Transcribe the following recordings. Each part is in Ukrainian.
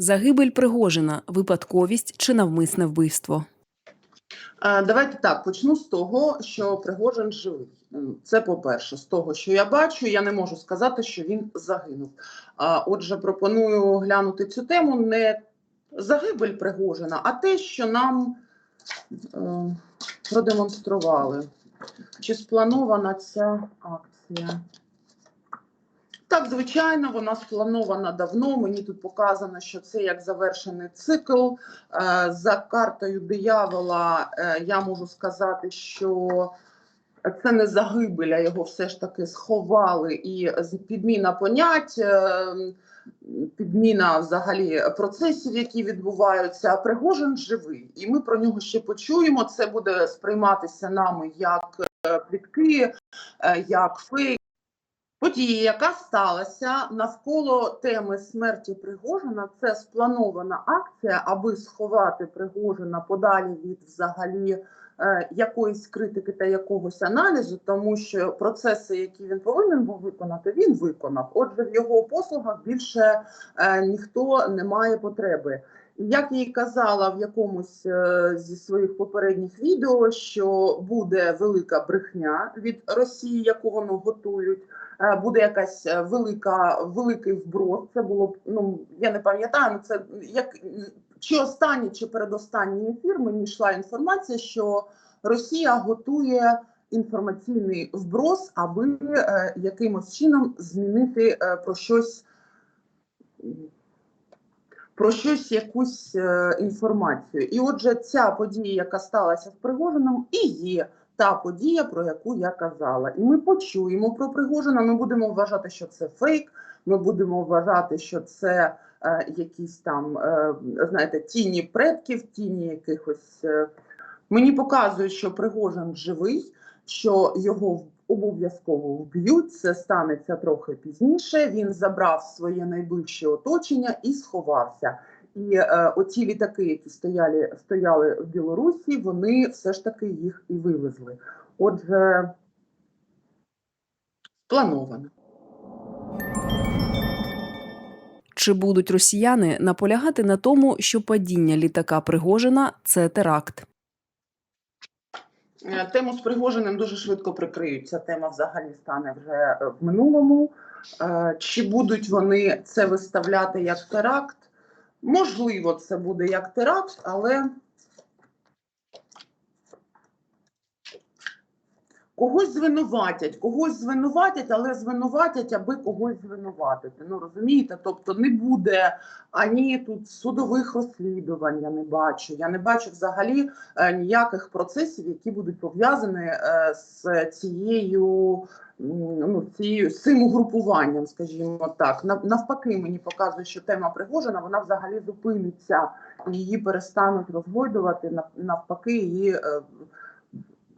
Загибель Пригожина випадковість чи навмисне вбивство. Е, Давайте так почну з того, що Пригожин живий. Це по-перше, з того, що я бачу, я не можу сказати, що він загинув. Отже, пропоную глянути цю тему не загибель Пригожина, а те, що нам е, продемонстрували. Чи спланована ця акція? Так, звичайно, вона спланована давно. Мені тут показано, що це як завершений цикл. Е, За картою диявола е, я можу сказати, що це не загибель, а його все ж таки сховали. І підміна понять, е, підміна взагалі процесів, які відбуваються. А Пригожин живий, і ми про нього ще почуємо. Це буде сприйматися нами як плітки, як фейк. Подія, яка сталася навколо теми смерті Пригожина, це спланована акція, аби сховати Пригожина подалі від взагалі е, якоїсь критики та якогось аналізу, тому що процеси, які він повинен був виконати, він виконав. Отже, в його послугах більше е, ніхто не має потреби. Як я й казала в якомусь е, зі своїх попередніх відео, що буде велика брехня від Росії, яку вони готують буде якась е, велика, великий вброс. Це було б, ну я не пам'ятаю, ну це як чи останній, чи передостанній ефір мені йшла інформація, що Росія готує інформаційний вброс, аби е, якимось чином змінити е, про щось. Про щось якусь е, інформацію, і отже, ця подія, яка сталася з Пригожином, і є та подія, про яку я казала. І ми почуємо про Пригожина. Ми будемо вважати, що це фейк. Ми будемо вважати, що це е, якісь там, е, знаєте, тіні предків, тіні якихось. Е. Мені показують, що Пригожин живий, що його обов'язково вб'ють. Це станеться трохи пізніше. Він забрав своє найближче оточення і сховався. І е, оці літаки, які стояли, стояли в Білорусі, вони все ж таки їх і вивезли. Отже, плановано. Чи будуть росіяни наполягати на тому, що падіння літака Пригожина це теракт? Е, Тему з Пригожиним дуже швидко прикриють. Ця тема взагалі стане вже е, в минулому. Е, Чи будуть вони це виставляти як теракт? Можливо, це буде як теракт, але когось звинуватять, когось звинуватять, але звинуватять, аби когось звинуватити. Ну розумієте? Тобто не буде ані тут судових розслідувань. Я не бачу. Я не бачу взагалі е, ніяких процесів, які будуть пов'язані е, з цією. Ну, цією цим угрупуванням, скажімо так, навпаки, мені показує, що тема Пригожина вона взагалі зупиниться, її перестануть розгойдувати. Навпаки, її е,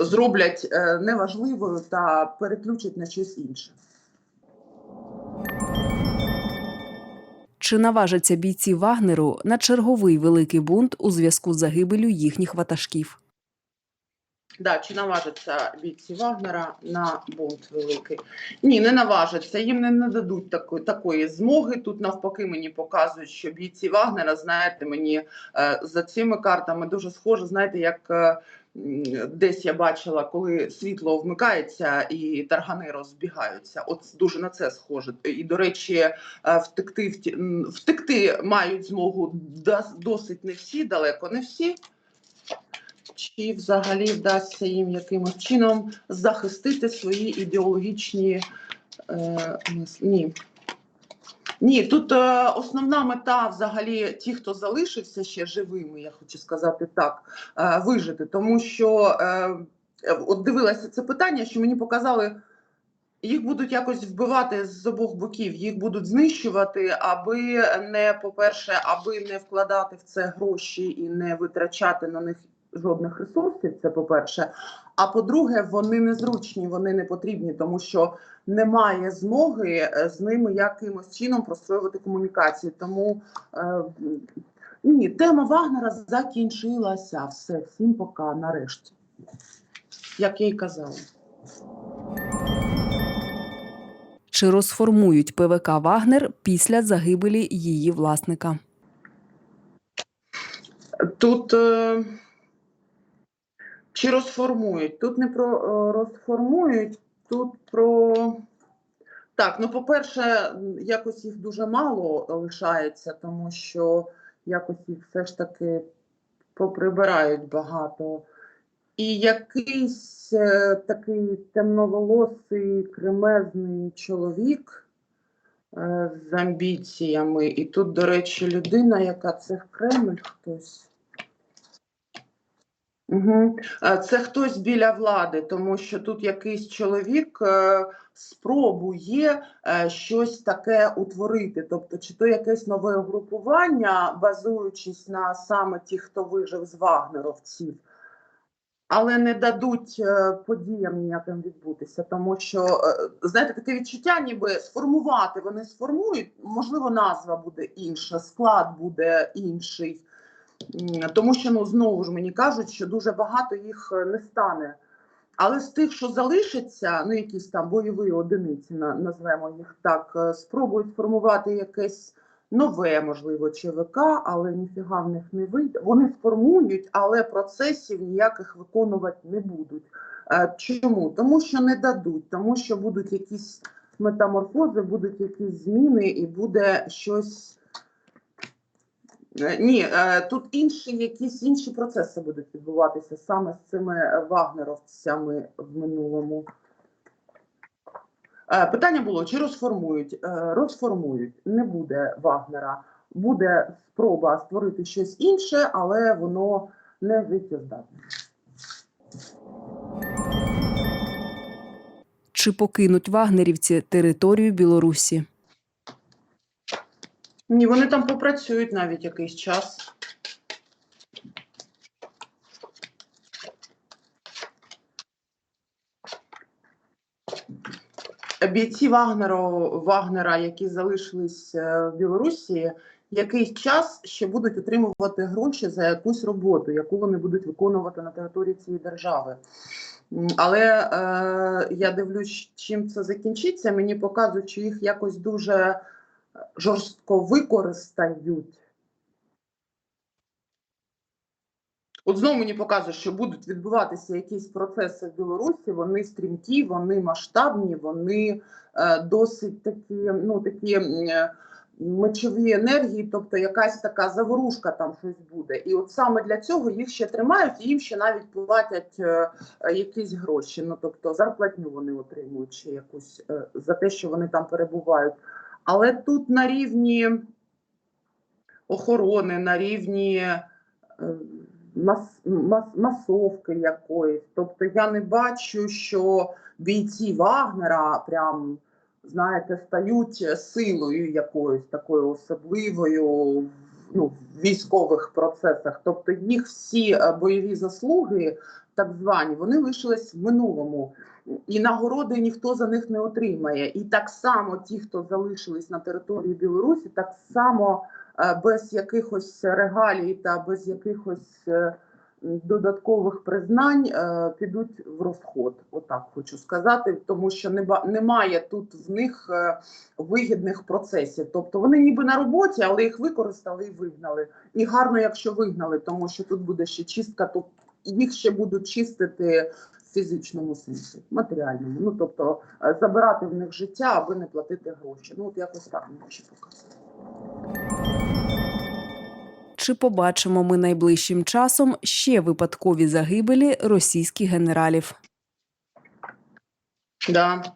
зроблять е, неважливою та переключать на щось інше. Чи наважаться бійці Вагнеру на черговий великий бунт у зв'язку з загибелю їхніх ватажків? Да, чи наважаться бійці Вагнера на бунт великий? Ні, не наважаться. Їм не нададуть такої, такої змоги. Тут навпаки мені показують, що бійці Вагнера, знаєте, мені е, за цими картами дуже схоже, знаєте, як. Десь я бачила, коли світло вмикається і таргани розбігаються. От дуже на це схоже. І до речі, е, втекти втекти мають змогу досить не всі, далеко не всі. Чи взагалі вдасться їм якимось чином захистити свої ідеологічні е, ні. Ні, тут е, основна мета взагалі ті, хто залишився ще живими, я хочу сказати так, е, вижити. Тому що е, от дивилася це питання, що мені показали, їх будуть якось вбивати з обох боків, їх будуть знищувати, аби не, по-перше, аби не вкладати в це гроші і не витрачати на них жодних ресурсів. Це по-перше. А по-друге, вони незручні, вони не потрібні, тому що немає змоги е, з ними якимось чином простроювати комунікації. Тому е, ні, тема Вагнера закінчилася. Все, всім пока, нарешті. Як я й казала. Чи розформують ПВК Вагнер після загибелі її власника? Тут е, чи розформують? Тут не про е, розформують, тут про. Так, ну по-перше, якось їх дуже мало лишається, тому що якось їх все ж таки поприбирають багато. І якийсь е, такий темноволосий, кремезний чоловік е, з амбіціями. І тут, до речі, людина, яка це Кремль хтось. Угу. Це хтось біля влади, тому що тут якийсь чоловік е, спробує е, щось таке утворити. Тобто, чи то якесь нове угрупування, базуючись на саме ті, хто вижив з вагнеровців, але не дадуть подіям ніяким відбутися, тому що знаєте, таке відчуття, ніби сформувати вони сформують. Можливо, назва буде інша, склад буде інший. Тому що ну знову ж мені кажуть, що дуже багато їх е, не стане. Але з тих, що залишиться, ну якісь там бойові одиниці, назвемо їх так, е, спробують сформувати якесь нове, можливо, ЧВК, але ніфіга в них не вийде. Вони сформують, але процесів ніяких виконувати не будуть. Е, Чому? Тому що не дадуть, тому що будуть якісь метаморфози, будуть якісь зміни, і буде щось. Е, Ні, е, тут інші якісь інші процеси будуть відбуватися саме з цими вагнеровцями в минулому. Е, Питання було: чи розформують? Розформують. Не буде Вагнера. Буде спроба створити щось інше, але воно не життєздатне. Чи покинуть вагнерівці територію Білорусі? Ні, вони там попрацюють навіть якийсь час. Бійці Вагнеру, Вагнера, які залишились е, в Білорусі, якийсь час ще будуть отримувати гроші за якусь роботу, яку вони будуть виконувати на території цієї держави. Але е, я дивлюсь, чим це закінчиться. Мені показують, що їх якось дуже жорстко використають. От знову мені показує, що будуть відбуватися якісь процеси в Білорусі, вони стрімкі, вони масштабні, вони е, досить такі, ну такі е, мечові енергії, тобто якась така заворушка там щось буде. І от саме для цього їх ще тримають, і їм ще навіть платять е, е, якісь гроші. Ну тобто зарплатню вони отримують ще якусь е, за те, що вони там перебувають. Але тут на рівні охорони, на рівні е, мас, мас, масовки якоїсь. Тобто я не бачу, що бійці Вагнера прям, знаєте, стають силою якоюсь такою особливою ну, військових процесах. Тобто їх всі е, бойові заслуги, так звані, вони лишились в минулому. І нагороди ніхто за них не отримає. І так само ті, хто залишились на території Білорусі, так само е, без якихось регалій та без якихось е, додаткових признань е, підуть в розход. Отак хочу сказати, тому що немає тут в них е, вигідних процесів. Тобто вони ніби на роботі, але їх використали і вигнали. І гарно, якщо вигнали, тому що тут буде ще чистка, то їх ще будуть чистити в фізичному сенсі, матеріальному. Ну тобто е, забирати в них життя, аби не платити гроші. Ну от якось так мені ще показує. Чи побачимо ми найближчим часом ще випадкові загибелі російських генералів? Да.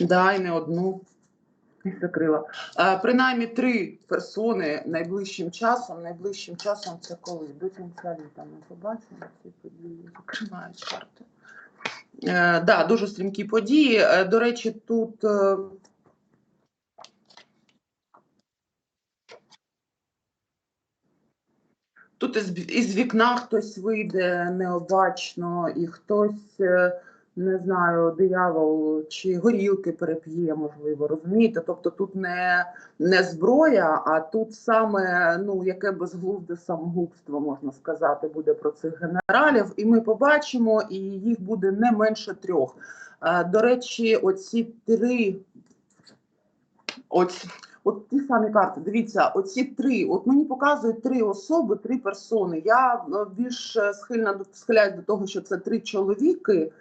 Да, і не одну. Закрила. Е, принаймні три персони найближчим часом. Найближчим часом це коли? До кінця літа ми побачимо ці події. Закривають карти. Е, да, дуже стрімкі події. Е, до речі, тут. Тут із, із вікна хтось вийде необачно, і хтось, е, не знаю, диявол чи горілки переп'є, можливо, розумієте? Тобто тут не, не зброя, а тут саме ну, яке безглузде самогубство, можна сказати, буде про цих генералів. І ми побачимо, і їх буде не менше трьох. Е, До речі, оці три. Оці, от ті самі карти. Дивіться, оці три. От мені показують три особи, три персони. Я е, більш е, схильна схиляюсь до того, що це три чоловіки,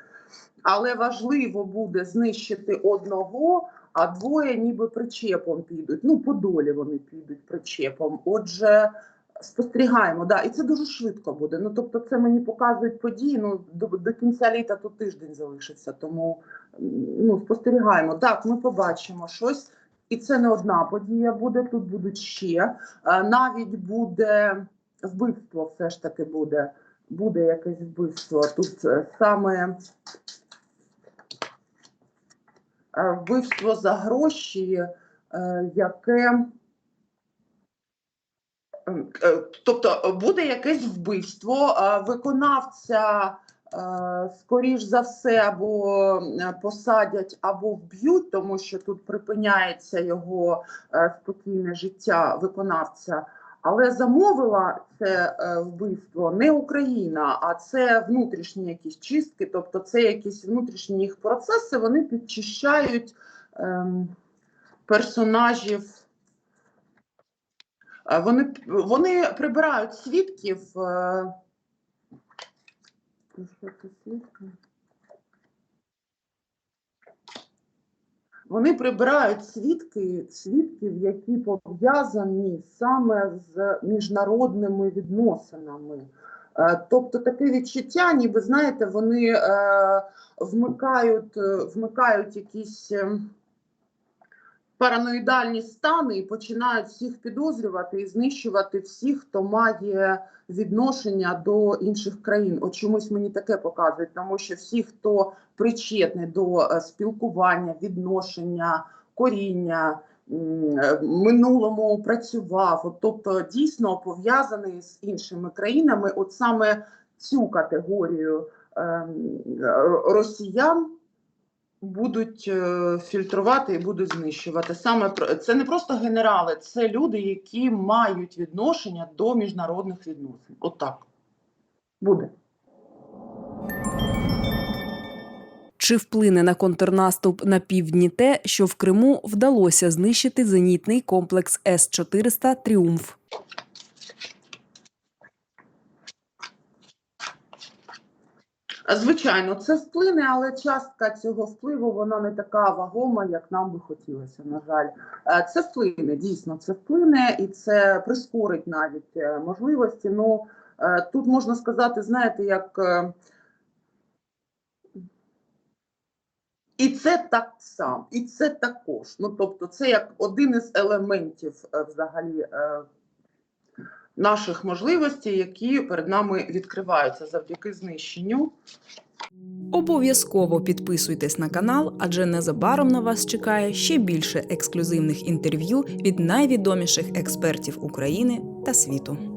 але важливо буде знищити одного, а двоє ніби причепом підуть. Ну, по долі вони підуть причепом. Отже. Спостерігаємо, да, і це дуже швидко буде. Ну тобто, це мені показують події. Ну до, до кінця літа тут тиждень залишиться. Тому ну спостерігаємо. Так, ми побачимо щось, і це не одна подія буде. Тут будуть ще Е, навіть буде вбивство. Все ж таки буде. Буде якесь вбивство. Тут е, саме е, вбивство за гроші, яке. Тобто буде якесь вбивство, виконавця, скоріш за все, або е, посадять, або вб'ють, тому що тут припиняється його е, спокійне життя виконавця. Але замовила це е, вбивство не Україна, а це внутрішні якісь чистки, тобто це якісь внутрішні їх процеси. Вони підчищають ем, персонажів. Е, Вони, вони прибирають свідків. е, ну, що це свідки? Вони прибирають свідки, свідків, які пов'язані саме з міжнародними відносинами. Е, Тобто таке відчуття, ніби знаєте, вони е, вмикають, е, вмикають якісь. Параноїдальні стани і починають всіх підозрювати і знищувати всіх, хто має відношення до інших країн. От чомусь мені таке показують, тому що всі, хто причетний до е, спілкування, відношення, коріння. е, Минулому працював, от, тобто дійсно пов'язаний з іншими країнами. От саме цю категорію ем, росіян будуть е, фільтрувати і будуть знищувати. Саме це не просто генерали, це люди, які мають відношення до міжнародних відносин. Отак буде. Чи вплине на контрнаступ на півдні те, що в Криму вдалося знищити зенітний комплекс С-400 Тріумф? Звичайно, це вплине, але частка цього впливу вона не така вагома, як нам би хотілося. На жаль, Е, це вплине, дійсно, це вплине і це прискорить навіть е, можливості. Ну е, тут можна сказати, знаєте, як. І це так само, і це також. Ну тобто, це як один із елементів взагалі наших можливостей, які перед нами відкриваються завдяки знищенню. Обов'язково підписуйтесь на канал, адже незабаром на вас чекає ще більше ексклюзивних інтерв'ю від найвідоміших експертів України та світу.